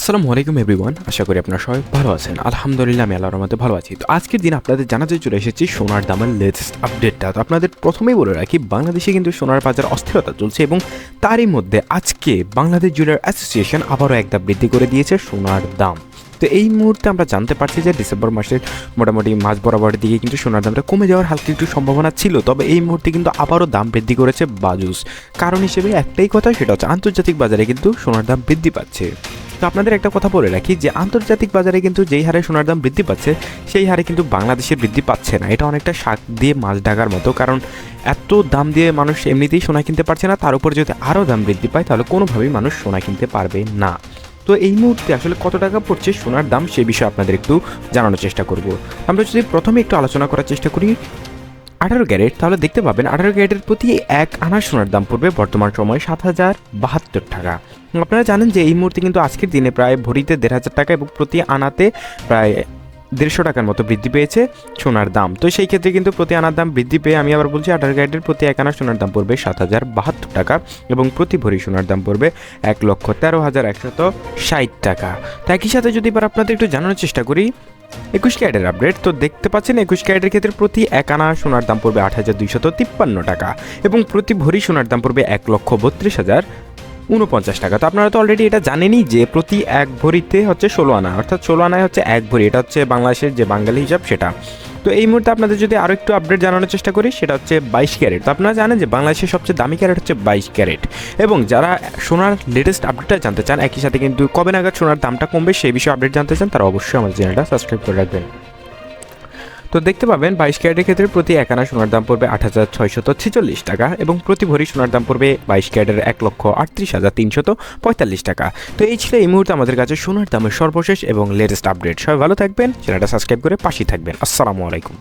আসসালামু আলাইকুম এভরিওয়ান আশা করি আপনারা সবাই ভালো আছেন। আলহামদুলিল্লাহ, আমি আল্লাহর মধ্যে ভালো আছি। তো আজকের দিন আপনাদের জানাতে চলে এসেছি সোনার দামের লেটেস্ট আপডেটটা তো আপনাদের প্রথমেই বলে রাখি, বাংলাদেশে কিন্তু সোনার বাজার অস্থিরতা চলছে এবং তারই মধ্যে আজকে বাংলাদেশ জুয়েলার অ্যাসোসিয়েশন আবারও একটা বৃদ্ধি করে দিয়েছে সোনার দাম। তো এই মুহূর্তে আমরা জানতে পারছি যে ডিসেম্বর মাসের মোটামুটি মাঝ বরাবর দিকে কিন্তু সোনার দামটা কমে যাওয়ার হালকা একটু সম্ভাবনা ছিল, তবে এই মুহূর্তে কিন্তু আবারও দাম বৃদ্ধি করেছে বাজুস। কারণ হিসেবে একটাই কথা, সেটা হচ্ছে আন্তর্জাতিক বাজারে কিন্তু সোনার দাম বৃদ্ধি পাচ্ছে। তো আপনাদের একটা কথা বলে রাখি যে আন্তর্জাতিক বাজারে কিন্তু যেই হারে সোনার দাম বৃদ্ধি পাচ্ছে, সেই হারে কিন্তু বাংলাদেশের বৃদ্ধি পাচ্ছে না। এটা অনেকটা শাক দিয়ে মাছ ঢাকার মতো, কারণ এত দাম দিয়ে মানুষ এমনিতেই সোনা কিনতে পারছে না, তার উপর যদি আরও দাম বৃদ্ধি পায়, তাহলে কোনোভাবেই মানুষ সোনা কিনতে পারবে না। তো এই মুহূর্তে আসলে কত টাকা পড়ছে সোনার দাম, সে বিষয়ে আপনাদের একটু জানানোর চেষ্টা করব। আমরা যদি প্রথমে একটু আলোচনা করার চেষ্টা করি আঠারো ক্যারেট, তাহলে দেখতে পাবেন আঠারো ক্যারেটের প্রতি এক আনা সোনার দাম পড়বে বর্তমান সময়ে সাত হাজার বাহাত্তর টাকা। আপনারা জানেন যে এই মুহূর্তে কিন্তু আজকের দিনে প্রায় ভরিতে দেড় হাজার টাকা এবং প্রতি আনাতে প্রায় দেড়শো টাকার মতো বৃদ্ধি পেয়েছে সোনার দাম। তো সেই ক্ষেত্রে কিন্তু প্রতি আনার দাম বৃদ্ধি পেয়ে আমি আবার বলছি আঠারো ক্যারেটের প্রতি এক আনা সোনার দাম পড়বে সাত হাজার বাহাত্তর টাকা এবং প্রতি ভরি সোনার দাম পড়বে এক লক্ষ তেরো হাজার একশত ষাট টাকা। তো একই সাথে যদি এবার আপনাদের একটু জানানোর চেষ্টা করি একুশ ক্যারেটের আপডেট। তো দেখতে পাচ্ছেন, একুশ ক্যারেটের ক্ষেত্রে প্রতি এক আনা সোনার দাম পড়বে আট হাজার দুইশত তিপ্পান্ন টাকা এবং প্রতি ভরি সোনার দাম পড়বে এক লক্ষ বত্রিশ হাজার উনপঞ্চাশ টাকা। তো আপনারা তো অলরেডি এটা জানেনই যে প্রতি এক ভরিতে হচ্ছে ষোলো আনা, অর্থাৎ ষোলো আনায় হচ্ছে এক ভরি। এটা হচ্ছে বাংলাদেশের যে বাঙালি হিসাব সেটা। তো এই মুহূর্তে আপনাদের যদি আরও একটু আপডেট জানানোর চেষ্টা করি, সেটা হচ্ছে বাইশ ক্যারেট। তো আপনারা জানেন যে বাংলাদেশের সবচেয়ে দামি ক্যারেট হচ্ছে বাইশ ক্যারেট। এবং যারা সোনার লেটেস্ট আপডেটটা জানতে চান, একই সাথে কিন্তু কবে নাগাদ সোনার দামটা কমবে সেই বিষয়ে আপডেট জানতে চান, তারা অবশ্যই আমাদের চ্যানেলটা সাবস্ক্রাইব করে রাখবেন। তো দেখতে পাবেন, বাইশ ক্যারেটের ক্ষেত্রে প্রতি এক আনা সোনার দাম পড়বে আট হাজার ছয়শত ছেচল্লিশ টাকা এবং প্রতি ভরি সোনার দাম পড়বে বাইশ ক্যারেটের এক লক্ষ আটত্রিশ হাজার তিনশত পঁয়তাল্লিশ টাকা। তো এই ছিল এই মুহূর্তে আমাদের কাছে সোনার দামের সর্বশেষ এবং লেটেস্ট আপডেট সবাই ভালো থাকবেন, চ্যানেলটা সাবস্ক্রাইব করে পাশেই থাকবেন। আসসালামু আলাইকুম।